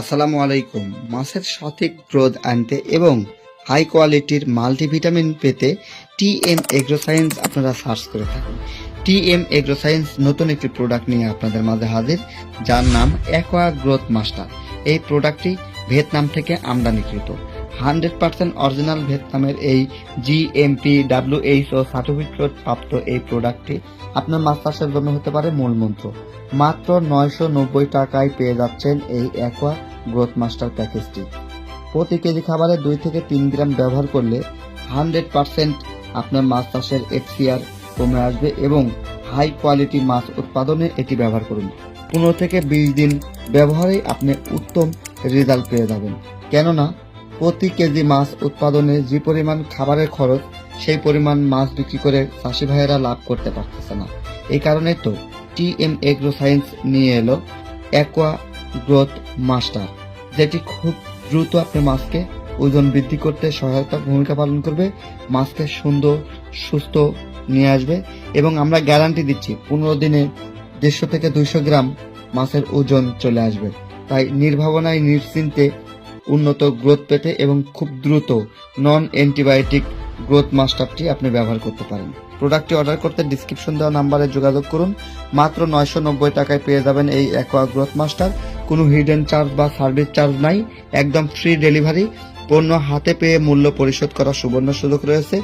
আসসালামু আলাইকুম। মাছের সঠিক গ্রোথ আনতে এবং হাই কোয়ালিটির মাল্টিভিটামিন পেতে টি এম এগ্রোসায়েন্স আপনারা সার্চ করে থাকুন। টি এম এগ্রোসায়েন্স নতুন একটি প্রোডাক্ট নিয়ে আপনাদের মাঝে হাজির, যার নাম অ্যাকোয়া গ্রোথ মাস্টার। এই প্রোডাক্টটি ভিয়েতনাম থেকে আমদানিকৃত। হান্ড্রেড পার্সেন্ট অরিজিনাল ভিয়েতনামের এই জি জিএমপি ডাব্লিউএইচও সার্টিফিকেট প্রাপ্ত এই প্রোডাক্টটি আপনার মাছ চাষের জন্য হতে পারে মূল মন্ত্র। মাত্র নয়শো নব্বই টাকায় পেয়ে যাচ্ছেন এই অ্যাকোয়া গ্রোথ মাস্টার প্যাকেজটি প্রতি কেজি খাবারে দুই থেকে তিন গ্রাম ব্যবহার করলে হান্ড্রেড পার্সেন্ট আপনার মাছ চাষের এফসিআর কমে আসবে এবং হাই কোয়ালিটি মাছ উৎপাদনে এটি ব্যবহার করুন। পনেরো থেকে বিশ দিন ব্যবহারে আপনি উত্তম রেজাল্ট পেয়ে যাবেন। কেননা, প্রতি কেজি মাছ উৎপাদনে যে পরিমাণ খাবারের খরচ, সেই পরিমাণ মাছ বিক্রি করে চাষি ভাইয়েরা লাভ করতে পারতেছে না। এই কারণে তো টি এম এগ্রো সায়েন্স নিয়ে এলো অ্যাকোয়া গ্রোথ মাস্টার, যেটি খুব দ্রুত আপনার মাছকে ওজন বৃদ্ধি করতে সহায়তা ভূমিকা পালন করবে, মাছকে সুন্দর, সুস্থ নিয়ে আসবে এবং আমরা গ্যারান্টি দিচ্ছি, পনেরো দিনে দেড়শো থেকে দুইশো গ্রাম মাছের ওজন চলে আসবে। তাই নির্ভাবনায় নিশ্চিন্তে উন্নত গ্রোথ পেতে এবং খুব দ্রুত নন অ্যান্টিবায়োটিক গ্রোথ মাস্টারটি আপনি ব্যবহার করতে পারেন। প্রোডাক্টটি অর্ডার করতে ডিসক্রিপশন দেওয়া নাম্বারে যোগাযোগ করুন। মাত্র নয়শো নব্বই টাকায় পেয়ে যাবেন এই অ্যাকোয়া গ্রোথ মাস্টার কোনো হিডেন চার্জ বা সার্ভিস চার্জ নাই। একদম ফ্রি ডেলিভারি পণ্য হাতে পেয়ে মূল্য পরিশোধ করার সুবর্ণ সুযোগ রয়েছে।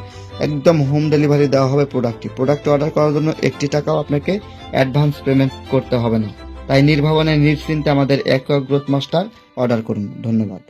একদম হোম ডেলিভারি দেওয়া হবে প্রোডাক্টটি প্রোডাক্টটি অর্ডার করার জন্য একটি টাকাও আপনাকে অ্যাডভান্স পেমেন্ট করতে হবে না। তাই নির্ভাবনায় নিশ্চিন্তে আমাদের একক গ্রোথ মাস্টার অর্ডার করুন। ধন্যবাদ।